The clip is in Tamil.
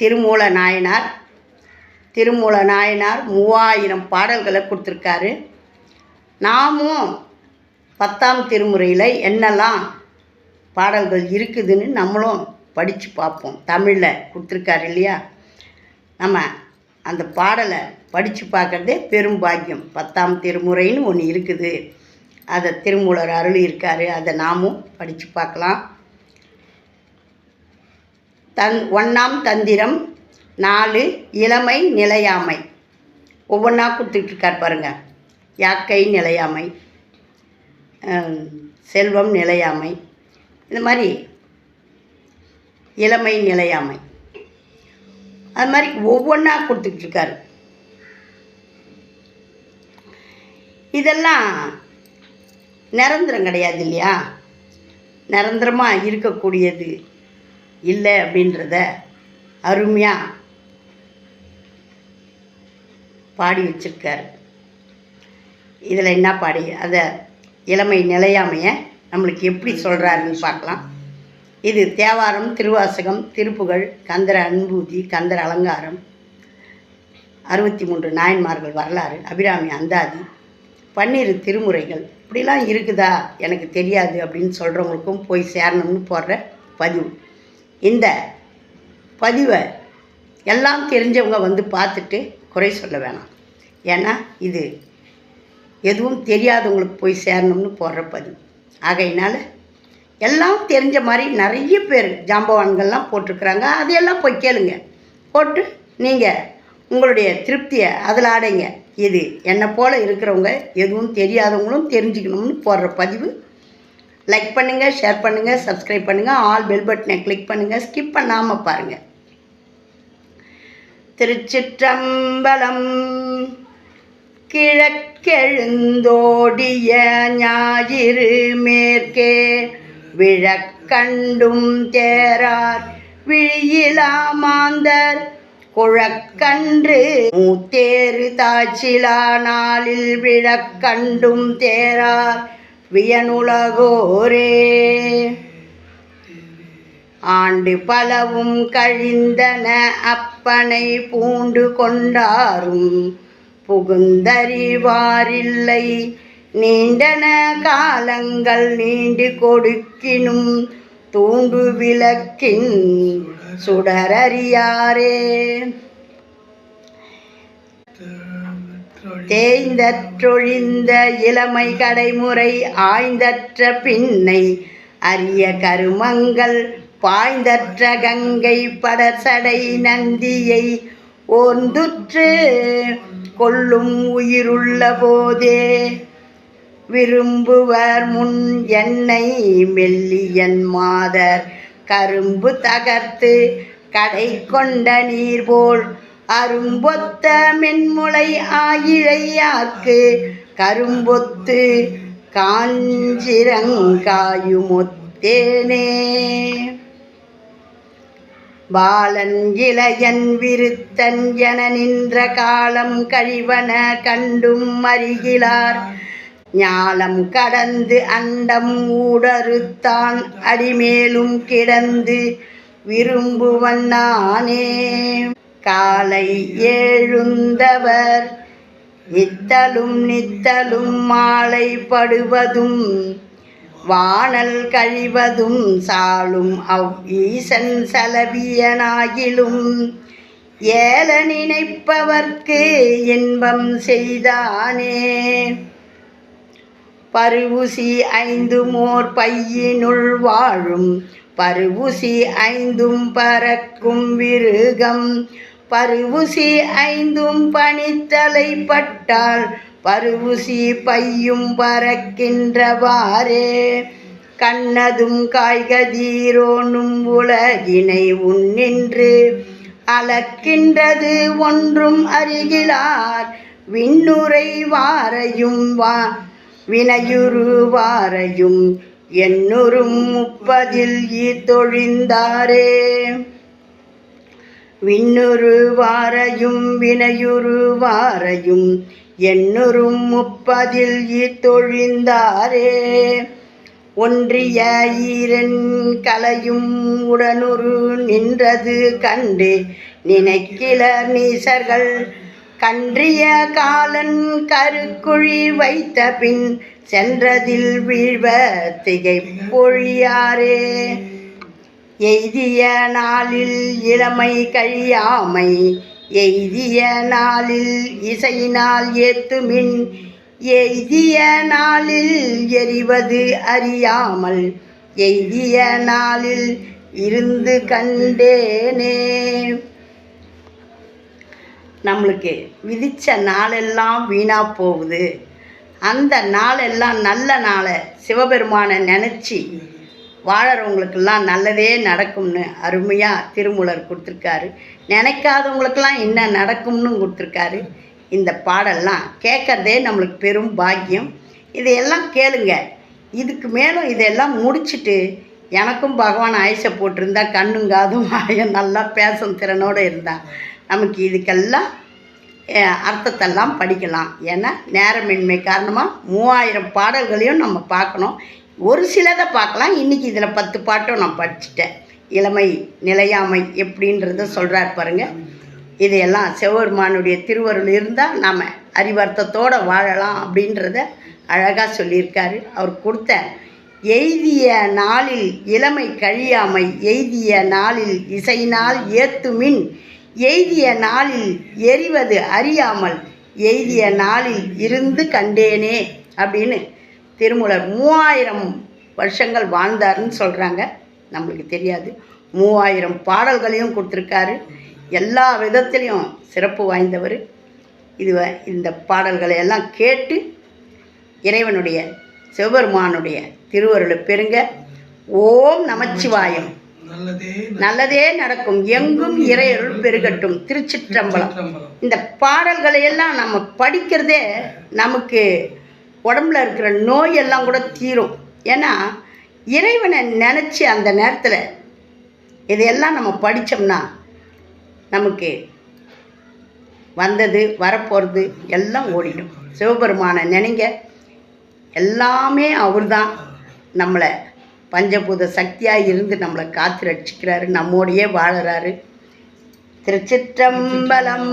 திருமூல நாயனார் திருமூல நாயனார் மூவாயிரம் பாடல்களை கொடுத்துருக்காரு. நாமும் பத்தாம் திருமுறையில் என்னெல்லாம் பாடல்கள் இருக்குதுன்னு நம்மளும் படித்து பார்ப்போம். தமிழில் கொடுத்துருக்காரு இல்லையா? நம்ம அந்த பாடலை படித்து பார்க்குறதே பெரும் பாக்கியம். பத்தாம் திருமுறைன்னு ஒன்று இருக்குது. அதை திருமூலர் அருள் இருக்காரு அதை நாமும் படித்து பார்க்கலாம். தன் ஒன்றாம் தந்திரம் நாலு இளமை நிலையாமை. ஒவ்வொன்றா கொடுத்துட்ருக்கார் பாருங்கள் யாக்கை நிலையாமை செல்வம் நிலையாமை இந்த மாதிரி இளமை நிலையாமை. அது மாதிரி ஒவ்வொன்றா கொடுத்துட்ருக்காரு இதெல்லாம் நிரந்தரம் கிடையாது இல்லையா? நிரந்தரமாக இருக்கக்கூடியது. இல்லை அப்படின்றத அருமையாக பாடி வச்சிருக்கார். இதில் என்ன பாடி? அதை இளமை நிலையாமையை நம்மளுக்கு எப்படி சொல்கிறாருன்னு பார்க்கலாம். இது தேவாரம் திருவாசகம் திருப்புகழ் கந்தர அன்பூதி கந்தர அலங்காரம். அறுபத்தி மூன்று நாயன்மார்கள் வரலாறு அபிராமி அந்தாதி பன்னிரு திருமுறைகள். இப்படிலாம் இருக்குதா? எனக்கு தெரியாது அப்படின்னு சொல்கிறவங்களுக்கும் போய் சேரணும்னு போடுற பதிவு. இந்த பதிவை எல்லாம் தெரிஞ்சவங்க வந்து பார்த்துட்டு குறை சொல்ல வேணாம். ஏன்னா இது எதுவும் தெரியாதவங்களுக்கு போய் சேரணும்னு போடுற பதிவு. ஆகையினால எல்லாம் தெரிஞ்ச மாதிரி நிறைய பேர் ஜாம்பவான்கள்லாம் போட்டிருக்கிறாங்க. அதையெல்லாம் போய் கேளுங்க. போட்டு நீங்கள் உங்களுடைய திருப்தியை அதில் ஆடைங்க. இது என்னை போல் இருக்கிறவங்க எதுவும் தெரியாதவங்களும் தெரிஞ்சுக்கணும்னு போடுற பதிவு. லைக் பண்ணுங்கள் ஷேர் பண்ணுங்கள் சப்ஸ்கிரைப் பண்ணுங்கள் ஆல் பெல் பட்டனை கிளிக் பண்ணுங்கள் ஸ்கிப் பண்ணாமல் பாருங்கள் திருச்சிற்றம்பலம் கிழக்கெழுந்தோடிய ஞாயிறு மேற்கே விழக்கண்டும் தேரார் விழியிலா மாந்தர் குழக்கன்று மூத்தேறு தாச்சிலா நாளில் விழக்கண்டும் தேரார் வியனுலகோரே. ஆண்டு பலவும் கழிந்தன அப்பனை பூண்டு கொண்டாரும். புகுந்தறிவாரில்லை. நீண்டன காலங்கள் நீண்டு கொடுக்கினும் தூண்டு விளக்கின் சுடரறியாரே. தேய்ந்தற்றொழிந்த இளமை கடைமுறை ஆய்ந்தற்ற பின்னை அரிய கருமங்கள் பாய்ந்தற்ற கங்கை படசடை நந்தியை ஓர்ந்துற்று கொள்ளும் உயிருள்ள போதே. விரும்புவர் முன் என்னை மெல்லியன் மாதர் கரும்பு தகர்த்து கடை கொண்ட நீர் போல் அரும்பொத்த மென்முளை ஆயிழையாக்கு கரும்பொத்து காஞ்சிரங்காயுமொத்தேனே. பாலன் இளையன் விருத்தன் என நின்ற காலம் கழிவன கண்டும் அறிகிலார். ஞாலம் கடந்து அண்டம் ஊடறுத்தான் அடிமேலும் கிடந்து விரும்புவன் நானே. காலை எழுந்தவர். நித்தலும் நித்தலும் மாலை படுவதும் வானல் கழிவதும் சாலும் அவ் ஈசன் செலவியனாகிலும். ஏல நினைப்பவர்க்கு இன்பம் செய்தானே. பருவுசி ஐந்து மோர் பையினுள் வாழும் பருவுசி ஐந்தும் பறக்கும் விருகம். பருவுசி ஐந்தும் பனித்தலை பட்டால் பருவுசி பையும் பறக்கின்றவாறே. கண்ணதும் காய்கதீரோனும் உலகினை உன்னின்று அளக்கின்றது ஒன்றும் அருகிலார். விண்ணுரை வாரையும் வா வினையுரு வாரையும் எண்ணுறும் முப்பதில் தொழிந்தாரே. விண்ணுரு வாரையும் வினையுரு வாரையும் எண்ணுறும் முப்பதில் இத்தொழிந்தாரே. ஒன்றிய ஈரன் கலையும் உடனுரு நின்றது கண்டு. நினைக்கிலர் நீசர்கள் கன்றிய காலன் கருக்குழி வைத்த பின் சென்றதில் வீழ்வ திகைப்பொழியாரே. எய்திய நாளில் இளமை கழியாமை எய்திய நாளில் இசையினால் ஏத்துமின் எய்திய நாளில் எறிவது அறியாமல் எய்திய நாளில் இருந்து கண்டேனே. நம்மளுக்கு விதித்த நாளெல்லாம் வீணாக போகுது. அந்த நாளெல்லாம் நல்ல நாளை சிவபெருமானை நினச்சி வாழறவங்களுக்கெல்லாம் நல்லதே நடக்கும்னு அருமையாக திருமூலர் கொடுத்துருக்காரு. நினைக்காதவங்களுக்கெல்லாம் என்ன நடக்கும்னு கொடுத்துருக்காரு. இந்த பாடல்லாம் கேட்குறதே நம்மளுக்கு பெரும் பாக்கியம். இதையெல்லாம் கேளுங்க. இதுக்கு மேலும் இதெல்லாம் முடிச்சிட்டு எனக்கும் பகவான் ஆயுசை போட்டிருந்தா கண்ணும் காதும் ஆயம் நல்லா பேசும் திறனோடு இருந்தால் நமக்கு இதுக்கெல்லாம் அர்த்தத்தெல்லாம் படிக்கலாம். ஏன்னா நேரமின்மை காரணமாக மூவாயிரம் பாடல்களையும் நம்ம பார்க்கணும். ஒரு சிலதை பார்க்கலாம். இன்றைக்கி இதில் பத்து பாட்டும் நான் படிச்சுட்டேன். இளமை நிலையாமை எப்படின்றத சொல்கிறார் பாருங்கள் இதையெல்லாம் சிவபெருமானுடைய திருவருள் இருந்தால் நாம் அறிவர்த்தத்தோடு வாழலாம் அப்படின்றத அழகாக சொல்லியிருக்காரு. அவர் கொடுத்த எய்திய நாளில் இளமை கழியாமை எய்திய நாளில் இசையினால் ஏத்துமின் எய்திய நாளில் எரிவது அறியாமல் எய்திய நாளில் இருந்து கண்டேனே அப்படின்னு திருமூலர் மூவாயிரம் வருஷங்கள் வாழ்ந்தாருன்னு சொல்கிறாங்க நம்மளுக்கு தெரியாது. மூவாயிரம் பாடல்களையும் கொடுத்துருக்காரு. எல்லா விதத்துலேயும் சிறப்பு வாய்ந்தவர். இது இந்த பாடல்களை எல்லாம் கேட்டு இறைவனுடைய சிவபெருமானுடைய திருவருளை பெறுங்க. ஓம் நமச்சிவாயம். நல்லதே நடக்கும். எங்கும் இறையருள் பெருகட்டும். திருச்சிற்றம்பலம். இந்த பாடல்களை எல்லாம் நம்ம படிக்கிறதே நமக்கு உடம்புல இருக்கிற நோயெல்லாம் கூட தீரும். ஏன்னா இறைவனை நினச்சி அந்த நேரத்தில் இதையெல்லாம் நம்ம படித்தோம்னா நமக்கு வந்தது வரப்போகிறது எல்லாம் ஓடிடும். சிவபெருமானை நினைங்க. எல்லாமே அவர் தான் நம்மளை பஞ்சபூத சக்தியாக இருந்து நம்மளை காத்து ரட்சிக்கிறாரு நம்மோடையே வாழறாரு. திருச்சிற்றம்பலம்.